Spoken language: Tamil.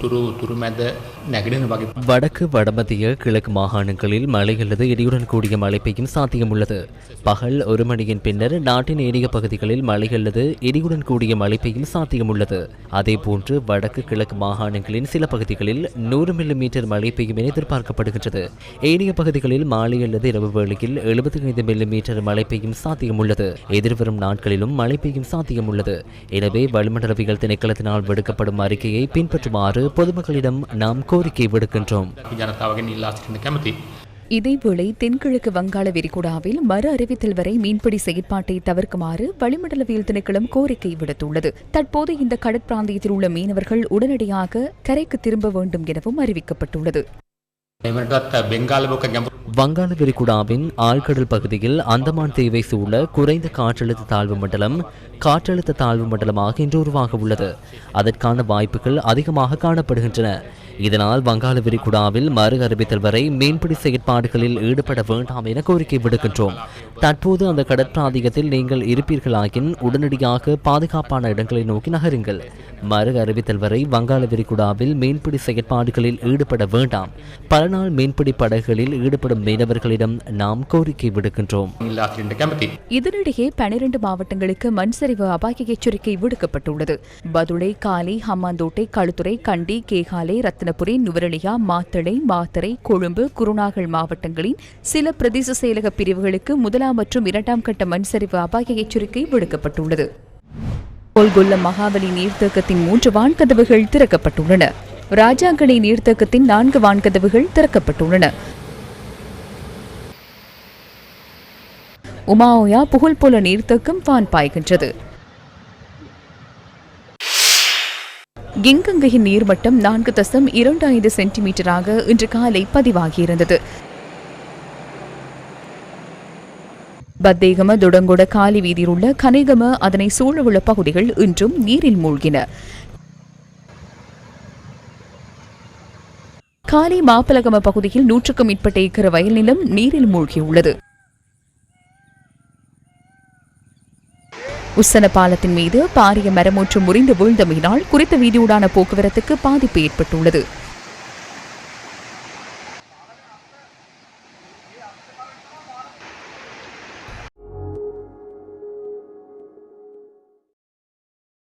උතුරු උතුරුමැද නැගෙනන වගේ வடக்கு வடமத்திய கிழக்கு மாகாணங்களில் மழை அல்லது இடியுடன் கூடிய மழை பெய்யும் சாத்தியம் உள்ளது பகல் ஒரு மணியின் பின்னர் நாட்டின் ஏனைய பகுதிகளில் மழை அல்லது இடியுடன் கூடிய மழை பெய்யும் சாத்தியம் உள்ளது அதேபோன்று வடக்கு கிழக்கு மாகாணங்களின் சில பகுதிகளில் நூறு மில்லி மீட்டர் மழை பெய்யும் என எதிர்பார்க்கப்படுகின்றது ஏனைய பகுதிகளில் மாலை அல்லது இரவு வேளையில் எழுபத்தி ஐந்து மில்லி மீட்டர் மழை பெய்யும் சாத்தியம் உள்ளது எதிர்வரும் நாட்களிலும் மழை பெய்யும் சாத்தியம் உள்ளது எனவே வளிமண்டலவியல் திணைக்களத்தினால் விடுக்கப்படும் அறிக்கையை பின்பற்றுமாறு பொதுமக்களிடம் நாம் கோரிக்கை விடுக்கின்றோம். இதேவேளை தென்கிழக்கு வங்காள விரிகுடாவில் மறு அறிவித்தல் வரை மீன்பிடி செயற்பாட்டை தவிர்க்குமாறு வளிமண்டலவியல் திணைக்களம் கோரிக்கை விடுத்துள்ளது. தற்போது இந்த கடற்பிராந்தியத்தில் உள்ள மீனவர்கள் உடனடியாக கரைக்கு திரும்ப வேண்டும் எனவும் அறிவிக்கப்பட்டுள்ளது. வங்காள விரிகுடாவின் ஆழ்கடல் பகுதியில் அந்தமான் தீவை சூழ குறைந்த காற்றழுத்த தாழ்வு மண்டலம் காற்றழுத்த தாழ்வு மண்டலமாக இன்று உருவாக உள்ளது அதற்கான வாய்ப்புகள் அதிகமாக காணப்படுகின்றன. இதனால் வங்காள விரிகுடாவில் மறு அறிவித்தல் வரை மீன்பிடி செயற்பாடுகளில் ஈடுபட வேண்டாம் என கோரிக்கை விடுக்கின்றோம். தற்போது அந்த கடற்பிராந்தியத்தில் நீங்கள் இருப்பீர்களாயின் உடனடியாக பாதுகாப்பான இடங்களை நோக்கி நகருங்கள். மறு அறிவித்தல் வரை வங்காள விரிகுடாவில் மீன்பிடி செயற்பாடுகளில் ஈடுபட வேண்டாம். பல நாள் மீன்பிடி படகுகளில் ஈடுபடும் மீனவர்களிடம் நாம் கோரிக்கை விடுக்கின்றோம். இதனிடையே பனிரெண்டு மாவட்டங்களுக்கு மண் சரிவு அபாய எச்சரிக்கை விடுக்கப்பட்டுள்ளது. பதுளை காலி ஹம்மாந்தோட்டை களுத்துறை கண்டி கேகாலை ரத்த ரத்தினபுரி நுவரெலியா மாத்தளை மாத்தறை கொழும்பு குருநாகல் மாவட்டங்களின் சில பிரதேச செயலக பிரிவுகளுக்கு முதலாம் மற்றும் இரண்டாம் கட்ட மண்சரிவு அபாய எச்சரிக்கை விடுக்கப்பட்டுள்ளது. கோல்கொல்ல மகாவலி நீர்த்தேக்கத்தின் மூன்று வான்கதவுகள் திறக்கப்பட்டுள்ளன. ராஜாங்கனை நீர்த்தேக்கத்தின் நான்கு வான்கதவுகள் திறக்கப்பட்டுள்ளன. உமாஓயா புகழ்போல நீர்த்தேக்கம் வான் பாய்கின்றது. கிங்கங்கையின் நீர்மட்டம் நான்கு தசம் இரண்டு ஐந்து சென்டிமீட்டராக இன்று காலை பதிவாகியிருந்தது. பத்தேகம துடங்கொட காலி வீதியில் உள்ள கனேகம அதனை சூழவுள்ள பகுதிகள் இன்றும் நீரில் மூழ்கின. காலி மாப்பலகம பகுதியில் நூற்றுக்கும் மேற்பட்ட ஏக்கர் வயல் நிலம் நீரில் மூழ்கியுள்ளது. உசன பாலத்தின் மீது பாரிய மரம் முறிந்து வீழ்ந்தமையினால் குறித்த வீதியூடான போக்குவரத்துக்கு பாதிப்பு ஏற்பட்டுள்ளது.